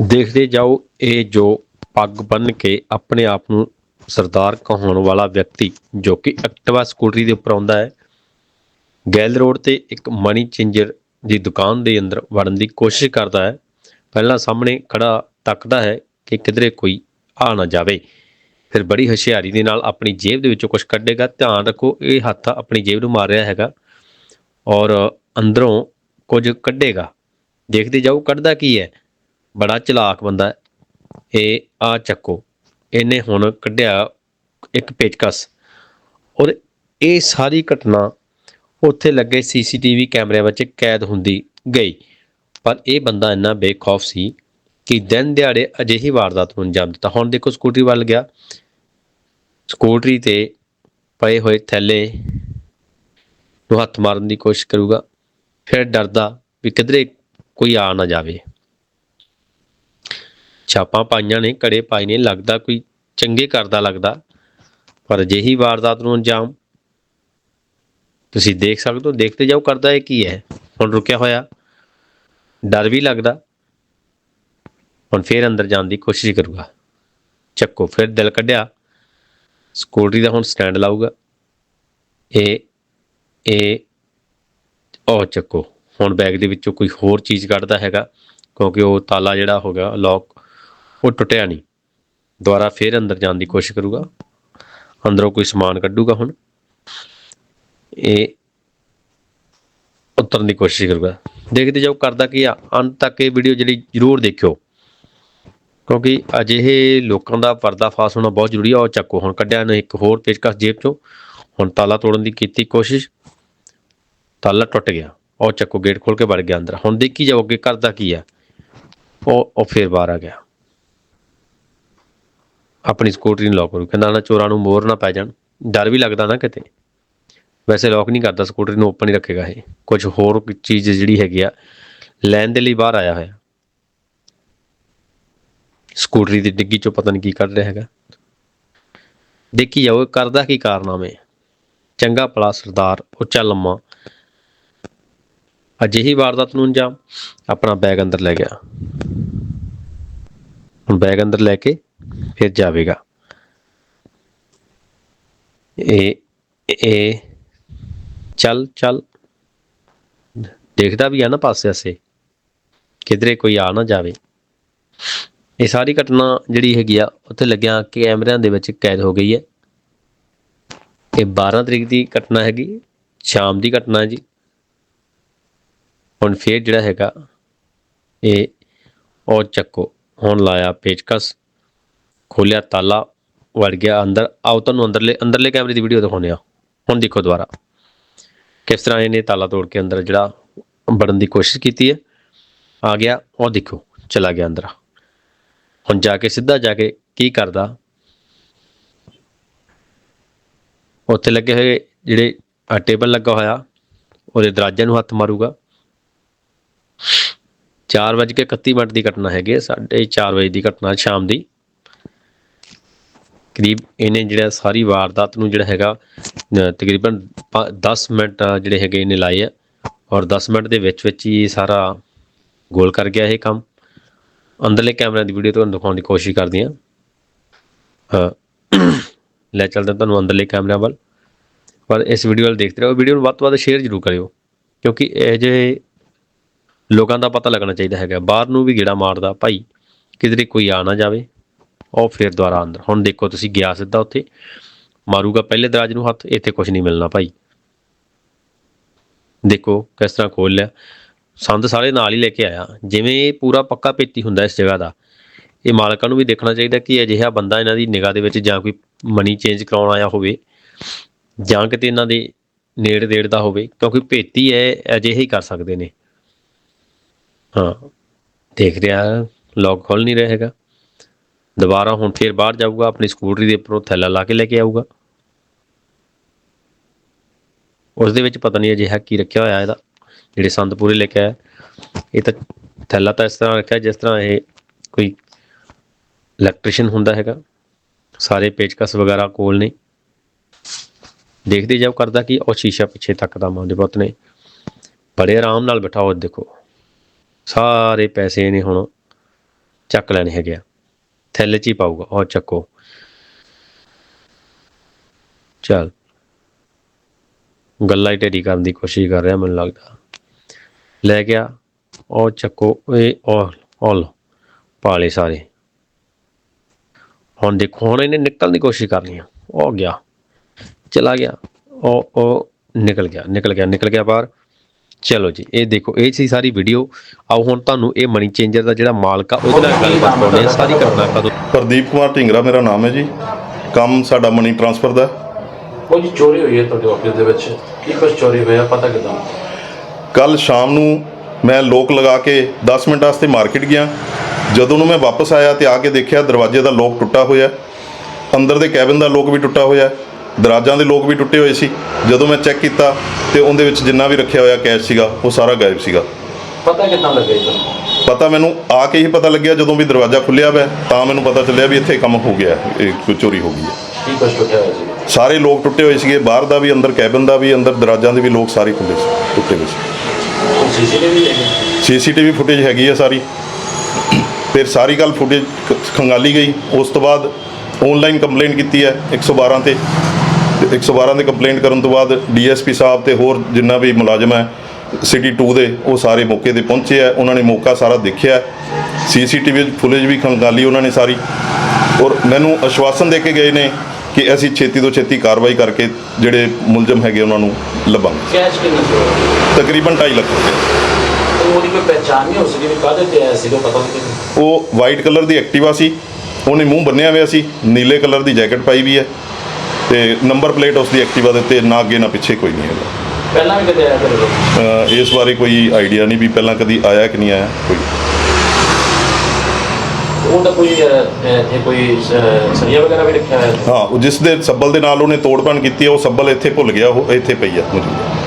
ਦੇਖਦੇ ਜਾਓ, ਇਹ ਜੋ ਪੱਗ ਬੰਨ ਕੇ ਆਪਣੇ ਆਪ ਨੂੰ ਸਰਦਾਰ ਕਹਾਉਣ ਵਾਲਾ ਵਿਅਕਤੀ, ਜੋ ਕਿ ਐਕਟਿਵਾ ਸਕੂਟਰੀ ਦੇ ਉੱਪਰ ਆਉਂਦਾ ਹੈ, ਗੈਲ ਰੋਡ ਤੇ ਇੱਕ ਮਨੀ ਚੇਂਜਰ ਦੀ ਦੁਕਾਨ ਦੇ ਅੰਦਰ ਵੜਨ ਦੀ ਕੋਸ਼ਿਸ਼ ਕਰਦਾ ਹੈ। ਪਹਿਲਾਂ ਸਾਹਮਣੇ ਖੜਾ ਤੱਕਦਾ ਹੈ ਕਿ ਕਿਧਰੇ ਕੋਈ ਆ ਨਾ ਜਾਵੇ। ਫਿਰ ਬੜੀ ਹੁਸ਼ਿਆਰੀ ਦੇ ਨਾਲ ਆਪਣੀ ਜੇਬ ਦੇ ਵਿੱਚੋਂ ਕੁਝ ਕੱਢੇਗਾ। ਧਿਆਨ ਰੱਖੋ, ਇਹ ਹੱਥ ਆਪਣੀ ਜੇਬ ਨੂੰ ਮਾਰ ਰਿਹਾ ਹੈਗਾ ਔਰ ਅੰਦਰੋਂ ਕੁਝ ਕੱਢੇਗਾ। ਦੇਖਦੇ ਜਾਓ, ਕੱਢਦਾ ਕੀ ਹੈ? ਬੜਾ ਚਲਾਕ ਬੰਦਾ ਇਹ ਆ ਚੱਕੋ। ਇਹਨੇ ਹੁਣ ਕੱਢਿਆ ਇੱਕ ਪੇਚਕਸ। ਔਰ ਇਹ ਸਾਰੀ ਘਟਨਾ ਉੱਥੇ ਲੱਗੇ ਸੀਸੀਟੀਵੀ ਕੈਮਰਿਆਂ ਵਿੱਚ ਕੈਦ ਹੁੰਦੀ ਗਈ। ਪਰ ਇਹ ਬੰਦਾ ਇੰਨਾ ਬੇਖੌਫ ਸੀ ਕਿ ਦਿਨ ਦਿਹਾੜੇ ਅਜਿਹੀ ਵਾਰਦਾਤ ਨੂੰ ਅੰਜਾਮ ਦਿੱਤਾ। ਹੁਣ ਦੇਖੋ ਸਕੂਟਰੀ ਵੱਲ ਗਿਆ। ਸਕੂਟਰੀ ਤੇ ਪਏ ਹੋਏ ਥੈਲੇ ਨੂੰ ਹੱਥ ਮਾਰਨ ਦੀ ਕੋਸ਼ਿਸ਼ ਕਰੂਗਾ। ਫਿਰ ਡਰਦਾ ਵੀ ਕਿਧਰੇ ਕੋਈ ਆ ਨਾ ਜਾਵੇ। ਛਾਪਾਂ ਪਾਈਆਂ ਨੇ ਕੜੇ ਪਾਏ ਨੇ, ਲੱਗਦਾ ਕੋਈ ਚੰਗੇ ਕਰਦਾ ਲੱਗਦਾ। ਪਰ ਅਜਿਹੀ ਵਾਰਦਾਤ ਨੂੰ ਅੰਜਾਮ ਤੁਸੀਂ ਦੇਖ ਸਕਦੇ ਹੋ, ਦੇਖਦੇ ਜਾਓ, ਕਰਦਾ ਇਹ ਕੀ ਹੈ। ਹੁਣ ਰੁਕਿਆ ਹੋਇਆ, ਡਰ ਵੀ ਲੱਗਦਾ। ਹੁਣ ਫੇਰ ਅੰਦਰ ਜਾਣ ਦੀ ਕੋਸ਼ਿਸ਼ ਕਰੂਗਾ। ਚੱਕੋ, ਫਿਰ ਦਿਲ ਕੱਢਿਆ। ਸਕੂਟਰੀ ਦਾ ਹੁਣ ਸਟੈਂਡ ਲਾਊਗਾ। ਇਹ ਇਹ, ਉਹ ਚੱਕੋ। ਹੁਣ ਬੈਗ ਦੇ ਵਿੱਚੋਂ ਕੋਈ ਹੋਰ ਚੀਜ਼ ਕੱਢਦਾ ਹੈਗਾ, ਕਿਉਂਕਿ ਉਹ ਤਾਲਾ ਜਿਹੜਾ ਹੋਗਾ ਲੌਕ ਉਹ ਟੁੱਟਿਆ ਨਹੀਂ। ਦੁਬਾਰਾ ਫੇਰ ਅੰਦਰ ਜਾਣ ਦੀ ਕੋਸ਼ਿਸ਼ ਕਰੂਗਾ। ਅੰਦਰੋਂ ਕੋਈ ਸਮਾਨ ਕੱਢੂਗਾ ਹੁਣ। ਇਹ ਉਤਰਨ ਦੀ ਕੋਸ਼ਿਸ਼ ਕਰੂਗਾ। ਦੇਖਦੇ ਜਾਓ ਕਰਦਾ ਕੀ ਆ। ਅੰਤ ਤੱਕ ਇਹ ਵੀਡੀਓ ਜਿਹੜੀ ਜ਼ਰੂਰ ਦੇਖਿਓ। ਕਿਉਂਕਿ ਅਜਿਹੇ ਲੋਕਾਂ ਦਾ ਪਰਦਾਫਾਸ਼ ਹੋਣਾ ਬਹੁਤ ਜ਼ਰੂਰੀ ਆ। ਉਹ ਚੱਕੋ, ਹੁਣ ਕੱਢਿਆ ਨੇ ਇੱਕ ਹੋਰ ਪੇਚਕਸ ਜੇਬ ਚੋਂ। ਹੁਣ ਤਾਲਾ ਤੋੜਨ ਦੀ ਕੀਤੀ ਕੋਸ਼ਿਸ਼। ਤਾਲਾ ਟੁੱਟ ਗਿਆ। ਉਹ ਚੱਕੋ ਗੇਟ ਖੋਲ ਕੇ ਵੜ ਗਿਆ ਅੰਦਰ। ਹੁਣ ਦੇਖੀ ਜਾਓ ਅੱਗੇ ਕਰਦਾ ਕੀ ਆ। ਉਹ ਉਹ ਫੇਰ ਬਾਹਰ ਆ ਗਿਆ। ਆਪਣੀ ਸਕੂਟਰੀ ਨੂੰ ਲੌਕ ਕਰੂ। ਕਹਿੰਦਾ ਨਾ ਚੋਰਾਂ ਨੂੰ ਮੋਰ ਨਾ ਪੈ ਜਾਣ। ਡਰ ਵੀ ਲੱਗਦਾ ਨਾ ਕਿਤੇ। ਵੈਸੇ ਲੌਕ ਨਹੀਂ ਕਰਦਾ ਸਕੂਟਰੀ ਨੂੰ ਓਪਨ ਹੀ ਰੱਖੇਗਾ ਇਹ। ਕੁਝ ਹੋਰ ਚੀਜ਼ ਜਿਹੜੀ ਹੈਗੀ ਆ, ਲੈਣ ਦੇ ਲਈ ਬਾਹਰ ਆਇਆ ਹੋਇਆ। ਸਕੂਟਰੀ ਦੀ ਡਿੱਗੀ ਚੋਂ ਪਤਾ ਨਹੀਂ ਕੀ ਕੱਢ ਰਿਹਾ ਹੈਗਾ। ਦੇਖੀ ਜਾਓ ਕਰਦਾ ਕੀ ਕਾਰਨਾਮੇ? ਚੰਗਾ ਪਲਾ ਸਰਦਾਰ, ਉੱਚਾ ਲੰਮਾ। ਅਜਿਹੀ ਵਾਰਦਾਤ ਨੂੰ ਅੰਜਾਮ, ਆਪਣਾ ਬੈਗ ਅੰਦਰ ਲੈ ਗਿਆ। ਹੁਣ ਬੈਗ ਅੰਦਰ ਲੈ ਕੇ ਫਿਰ ਜਾਵੇਗਾ। ਇਹ ਇਹ ਚੱਲ ਚੱਲ। ਦੇਖਦਾ ਵੀ ਆ ਨਾ ਪਾਸੇ ਆਸੇ। ਕਿਧਰੇ ਕੋਈ ਆ ਨਾ ਜਾਵੇ। ਇਹ ਸਾਰੀ ਘਟਨਾ ਜਿਹੜੀ ਹੈਗੀ ਆ, ਉੱਥੇ ਲੱਗਿਆ ਕੈਮਰਿਆਂ ਦੇ ਵਿੱਚ ਕੈਦ ਹੋ ਗਈ ਹੈ। ਇਹ 12 ਤਰੀਕ ਦੀ ਘਟਨਾ ਹੈਗੀ, ਸ਼ਾਮ ਦੀ ਘਟਨਾ ਜੀ। ਹੁਣ ਫੇਰ ਜਿਹੜਾ ਹੈਗਾ, ਇਹ ਉਹ ਚੱਕੋ। ਹੁਣ ਲਾਇਆ ਪੇਚਕਸ। ਖੋਲਿਆ ਤਾਲਾ ਵੜ ਗਿਆ ਅੰਦਰ। ਆਓ ਤੁਹਾਨੂੰ ਅੰਦਰਲੇ ਅੰਦਰਲੇ ਕੈਮਰੇ ਦੀ ਵੀਡੀਓ ਦਿਖਾਉਂਦੇ ਆ ਹੁਣ ਦੇਖੋ ਦੁਬਾਰਾ। ਕਿਸ ਤਰ੍ਹਾਂ ਇਹਨੇ ਤਾਲਾ ਤੋੜ ਕੇ ਅੰਦਰ ਜਿਹੜਾ ਵੜਨ ਦੀ ਕੋਸ਼ਿਸ਼ ਕੀਤੀ ਹੈ। ਆ ਗਿਆ ਉਹ ਦੇਖੋ ਚਲਾ ਗਿਆ ਅੰਦਰ। ਹੁਣ ਜਾ ਕੇ ਸਿੱਧਾ ਜਾ ਕੇ ਕੀ ਕਰਦਾ? ਉੱਥੇ ਲੱਗੇ ਹੋਏ ਜਿਹੜੇ ਟੇਬਲ ਲੱਗਾ ਹੋਇਆ ਉਹਦੇ ਦਰਵਾਜ਼ੇ ਨੂੰ ਹੱਥ ਮਾਰੂਗਾ। 4:31 ਮਿੰਟ ਦੀ ਘਟਨਾ ਹੈਗੀ ਹੈ, ਸਾਢੇ 4 ਵਜੇ ਦੀ ਘਟਨਾ ਸ਼ਾਮ ਦੀ। ਕਰੀਬ ਇਹਨੇ ਜਿਹੜਾ ਸਾਰੀ ਵਾਰਦਾਤ ਨੂੰ ਜਿਹੜਾ ਹੈਗਾ ਤਕਰੀਬਨ ਪ- 10 ਮਿੰਟ ਜਿਹੜੇ ਹੈਗੇ ਇਹਨੇ ਲਾਏ ਆ ਔਰ 10 ਮਿੰਟ ਦੇ ਵਿੱਚ ਵਿੱਚ ਹੀ ਸਾਰਾ ਗੋਲ ਕਰ ਗਿਆ ਇਹ ਕੰਮ। ਅੰਦਰਲੇ ਕੈਮਰਿਆਂ ਦੀ ਵੀਡੀਓ ਤੁਹਾਨੂੰ ਦਿਖਾਉਣ ਦੀ ਕੋਸ਼ਿਸ਼ ਕਰਦੇ ਹਾਂ। ਲੈ ਚੱਲਦੇ ਹਾਂ ਤੁਹਾਨੂੰ ਅੰਦਰਲੇ ਕੈਮਰਿਆਂ ਵੱਲ। ਪਰ ਇਸ ਵੀਡੀਓ ਵੱਲ ਦੇਖਦੇ ਰਹੋ। ਵੀਡੀਓ ਨੂੰ ਵੱਧ ਤੋਂ ਵੱਧ ਸ਼ੇਅਰ ਜ਼ਰੂਰ ਕਰਿਓ, ਕਿਉਂਕਿ ਇਹ ਜਿਹੇ ਲੋਕਾਂ ਦਾ ਪਤਾ ਲੱਗਣਾ ਚਾਹੀਦਾ ਹੈਗਾ। ਬਾਹਰ ਨੂੰ ਵੀ ਗੇੜਾ ਮਾਰਦਾ ਭਾਈ, ਕਿਧਰੇ ਕੋਈ ਆ ਨਾ ਜਾਵੇ। ਉਹ ਫਿਰ ਦੁਬਾਰਾ ਅੰਦਰ। ਹੁਣ ਦੇਖੋ ਤੁਸੀਂ ਗਿਆ ਸਿੱਧਾ ਉੱਥੇ, ਮਾਰੂਗਾ ਪਹਿਲੇ ਦਰਾਜ ਨੂੰ ਹੱਥ, ਇੱਥੇ ਕੁਝ ਨਹੀਂ ਮਿਲਣਾ ਭਾਈ। ਦੇਖੋ ਕਿਸ ਤਰ੍ਹਾਂ ਖੋਲ ਲਿਆ। ਸੰਦ ਸਾਰੇ ਨਾਲ ਹੀ ਲੈ ਕੇ ਆਇਆ। ਜਿਵੇਂ ਇਹ ਪੂਰਾ ਪੱਕਾ ਪੇਤੀ ਹੁੰਦਾ ਇਸ ਜਗ੍ਹਾ ਦਾ। ਇਹ ਮਾਲਕਾਂ ਨੂੰ ਵੀ ਦੇਖਣਾ ਚਾਹੀਦਾ ਕਿ ਅਜਿਹਾ ਬੰਦਾ ਇਹਨਾਂ ਦੀ ਨਿਗਾਹ ਦੇ ਵਿੱਚ ਜਾਂ ਕੋਈ ਮਨੀ ਚੇਂਜ ਕਰਾਉਣ ਆਇਆ ਹੋਵੇ, ਜਾਂ ਕਿਤੇ ਇਹਨਾਂ ਦੇ ਨੇੜੇ ਦੇੜ ਦਾ ਹੋਵੇ, ਕਿਉਂਕਿ ਭੇਤੀ ਹੈ ਅਜਿਹੇ ਹੀ ਕਰ ਸਕਦੇ ਨੇ। ਹਾਂ, ਦੇਖ ਰਿਹਾ ਲੋਕ ਖੋਲ ਨਹੀਂ ਰਿਹਾ ਹੈਗਾ। ਦੁਬਾਰਾ ਹੁਣ ਫੇਰ ਬਾਹਰ ਜਾਊਗਾ, ਆਪਣੀ ਸਕੂਟਰੀ ਦੇ ਉੱਪਰੋਂ ਥੈਲਾ ਲਾ ਕੇ ਲੈ ਕੇ ਆਊਗਾ। ਉਸ ਦੇ ਵਿੱਚ ਪਤਾ ਨਹੀਂ ਅਜਿਹਾ ਕੀ ਰੱਖਿਆ ਹੋਇਆ ਇਹਦਾ, ਜਿਹੜੇ ਸੰਦ ਲੈ ਕੇ ਆਇਆ। ਇਹ ਤਾਂ ਥੈਲਾ ਤਾਂ ਇਸ ਤਰ੍ਹਾਂ ਰੱਖਿਆ ਜਿਸ ਤਰ੍ਹਾਂ ਇਹ ਕੋਈ ਇਲੈਕਟ੍ਰੀਸ਼ੀਅਨ ਹੁੰਦਾ ਹੈਗਾ। ਸਾਰੇ ਪੇਚਕਸ ਵਗੈਰਾ ਕੋਲ ਨੇ। ਦੇਖਦੇ ਜਾਓ ਕਰਦਾ ਕਿ, ਉਹ ਸ਼ੀਸ਼ਾ ਪਿੱਛੇ ਤੱਕਦਾ ਮਾਂ ਦੇ ਪੁੱਤ ਨੇ। ਬੜੇ ਆਰਾਮ ਨਾਲ ਬਿਠਾਓ, ਦੇਖੋ। ਸਾਰੇ ਪੈਸੇ ਨੇ ਹੁਣ ਚੱਕ ਲੈਣੇ ਹੈਗੇ ਆ। ਥੈਲੇ 'ਚ ਹੀ ਪਾਊਗਾ। ਉਹ ਚੱਕੋ। ਚੱਲ। ਗੱਲਾਂ ਹੀ ਢੇਰੀ ਕਰਨ ਦੀ ਕੋਸ਼ਿਸ਼ ਕਰ ਰਿਹਾ ਮੈਨੂੰ ਲੱਗਦਾ। ਲੈ ਗਿਆ ਉਹ ਚੱਕੋ। ਇਹ ਉਹ ਉਹ ਲਓ। ਪਾਲੇ ਸਾਰੇ। ਹੁਣ ਦੇਖੋ, ਹੁਣ ਇਹਨੇ ਨਿਕਲਣ ਦੀ ਕੋਸ਼ਿਸ਼ ਕਰਨੀ ਆ। ਉਹ ਗਿਆ। ਚਲਾ ਗਿਆ। ਉਹ ਉਹ ਨਿਕਲ ਗਿਆ ਨਿਕਲ ਗਿਆ ਨਿਕਲ ਗਿਆ ਬਾਹਰ। ਚਲੋ ਜੀ ਇਹ ਦੇਖੋ ਇਹ ਸੀ ਸਾਰੀ ਵੀਡੀਓ ਆਓ ਹੁਣ ਤੁਹਾਨੂੰ ਇਹ ਮਨੀ ਚੇਂਜਰ ਦਾ ਜਿਹੜਾ ਮਾਲਕ ਆ ਉਹਦੇ ਨਾਲ ਗੱਲਬਾਤ ਕਰਾਉਂਦੇ ਆ ਸਾਰੀ ਘਟਨਾ ਕਦੋਂ ਪ੍ਰਦੀਪ ਕੁਮਾਰ ਢਿੰਗਰਾ ਮੇਰਾ ਨਾਮ ਹੈ ਜੀ ਕੰਮ ਸਾਡਾ ਮਨੀ ਟ੍ਰਾਂਸਫਰ ਦਾ ਹੈ। ਜੀ ਚੋਰੀ ਹੋਈ ਹੈ ਤੁਹਾਡੇ ਆਫਿਸ ਦੇ ਵਿੱਚ ਕੀ ਕੁਝ ਚੋਰੀ ਹੋਇਆ ਪਤਾ ਕਿਦਾਂ ਕੱਲ ਸ਼ਾਮ ਨੂੰ ਮੈਂ ਲੋਕ ਲਗਾ ਕੇ 10 ਮਿੰਟ ਵਾਸਤੇ ਮਾਰਕੀਟ ਗਿਆ ਜਦੋਂ ਨੂੰ ਮੈਂ ਵਾਪਸ ਆਇਆ ਤੇ ਆ ਕੇ ਦੇਖਿਆ ਦਰਵਾਜ਼ੇ ਦਾ ਲੋਕ ਟੁੱਟਾ ਹੋਇਆ ਹੈ। ਅੰਦਰ ਦੇ ਕੈਬਨ ਦਾ ਲੋਕ ਵੀ ਟੁੱਟਾ ਹੋਇਆ ਹੈ। ਦਰਾਜਾਂ ਦੇ ਲੋਕ ਵੀ ਟੁੱਟੇ ਹੋਏ ਸੀ। ਜਦੋਂ ਮੈਂ ਚੈੱਕ ਕੀਤਾ ਤੇ ਉਹਦੇ ਵਿੱਚ ਜਿੰਨਾ ਵੀ ਰੱਖਿਆ ਹੋਇਆ ਕੈਸ਼ ਸੀਗਾ ਉਹ ਸਾਰਾ ਗਾਇਬ ਸੀਗਾ। ਪਤਾ ਕਿਦਾਂ ਲੱਗਾ ਜੀ ਤੁਹਾਨੂੰ? ਪਤਾ ਮੈਨੂੰ ਆ ਕੇ ਹੀ ਪਤਾ ਲੱਗਿਆ ਜਦੋਂ ਵੀ ਦਰਵਾਜ਼ਾ ਖੁੱਲਿਆ ਹੋਇਆ ਤਾਂ ਮੈਨੂੰ ਪਤਾ ਚੱਲਿਆ ਵੀ ਇੱਥੇ ਕੰਮ ਹੋ ਗਿਆ ਹੈ, ਇਹ ਕੋਈ ਚੋਰੀ ਹੋ ਗਈ ਹੈ। ਕੀ ਕੁਝ ਟੁੱਟਿਆ ਹੋਇਆ ਸੀ ਸਾਰੇ ਲੋਕ ਟੁੱਟੇ ਹੋਏ ਸੀਗੇ ਬਾਹਰ ਦਾ ਵੀ ਅੰਦਰ ਕੈਬਨ ਦਾ ਵੀ ਅੰਦਰ ਦਰਾਜਾਂ ਦੇ ਵੀ ਲੋਕ ਸਾਰੇ ਖੁੱਲੇ ਸੀ ਟੁੱਟੇ ਹੋਏ ਸੀ। ਉਹ ਸੀਸੀਟੀਵੀ ਲੈ ਗਏ ਸੀਸੀਟੀਵੀ ਫੁਟੇਜ ਹੈਗੀ ਹੈ ਸਾਰੀ। ਫਿਰ ਸਾਰੀ ਗੱਲ ਫੁਟੇਜ ਖੰਗਾਲੀ ਗਈ। ਉਸ ਤੋਂ ਬਾਅਦ ਆਨਲਾਈਨ ਕੰਪਲੇਂਟ ਕੀਤੀ ਹੈ 112 ਤੇ। ਤੇ 112 ਤੇ ਕੰਪਲੇਂਟ ਕਰਨ ਤੋਂ ਬਾਅਦ ਡੀਐਸਪੀ ਸਾਹਿਬ ਤੇ ਹੋਰ ਜਿੰਨਾ ਵੀ ਮੁਲਾਜ਼ਮ ਹੈ ਸਿਟੀ 2 ਦੇ ਉਹ ਸਾਰੇ ਮੌਕੇ ਤੇ ਪਹੁੰਚੇ ਆ। ਉਹਨਾਂ ਨੇ ਮੌਕਾ ਸਾਰਾ ਦੇਖਿਆ। ਸੀਸੀਟੀਵੀ ਫੁਟੇਜ ਵੀ ਖੰਗਾਲੀ ਉਹਨਾਂ ਨੇ ਸਾਰੀ। ਔਰ ਮੈਨੂੰ ਆਸ਼ਵਾਸਨ ਦੇ ਕੇ ਗਏ ਨੇ ਕਿ ਅਸੀਂ ਛੇਤੀ ਤੋਂ ਛੇਤੀ ਕਾਰਵਾਈ ਕਰਕੇ ਜਿਹੜੇ ਮੁਲਜ਼ਮ ਹੈਗੇ ਉਹਨਾਂ ਨੂੰ ਲੱਭਾਂਗੇ। ਕੈਸ਼ ਕਿੰਨਾ ਸੀ? ਉਹ? ਤਕਰੀਬਨ 2.5 ਲੱਖ ਰੁਪਏ। ਉਹਦੀ ਕੋਈ ਪਹਿਚਾਣ ਨਹੀਂ ਹੋ ਸਕੀ ਵੀ ਕਾਹਦੇ ਤੇ ਆਇਆ ਸੀਗਾ ਪਤਾ ਨਹੀਂ। ਉਹ ਵਾਈਟ ਕਲਰ ਦੀ ਐਕਟਿਵਾ ਸੀ। ਉਹਨੇ ਮੂੰਹ ਬੰਨਿਆ ਹੋਇਆ ਸੀ। ਨੀਲੇ ਕਲਰ ਦੀ ਜੈਕਟ ਪਾਈ ਵੀ ਹੈ। ਤੇ ਨੰਬਰ ਪਲੇਟ ਉਸ ਦੀ ਐਕਟਿਵਾ ਦੇ ਉੱਤੇ ਨਾ ਅੱਗੇ ਨਾ ਪਿੱਛੇ ਕੋਈ ਨਹੀਂ ਹੈਗਾ। ਪਹਿਲਾਂ ਵੀ ਕਦੇ ਆਇਆ ਕੋਲ? ਅਹ ਇਸ ਬਾਰੇ ਕੋਈ ਆਈਡੀਆ ਨਹੀਂ ਵੀ ਪਹਿਲਾਂ ਕਦੀ ਆਇਆ ਕਿ ਨਹੀਂ ਆਇਆ ਕੋਈ। ਉਹ ਤਾਂ ਕੋਈ ਅਹ, ਇੱਥੇ ਕੋਈ ਸ- ਸਰੀਆ ਵਗੈਰਾ ਵੀ ਰੱਖਿਆ ਹੋਇਆ ਹਾਂ ਉਹ ਜਿਸ ਦੇ ਸੱਬਲ ਦੇ ਨਾਲ ਉਹਨੇ ਤੋੜਪਣ ਕੀਤੀ ਹੈ ਉਹ ਸੱਬਲ ਇੱਥੇ ਭੁੱਲ ਗਿਆ ਉਹ ਇੱਥੇ ਪਈ ਆ ਮੌਜੂਦ।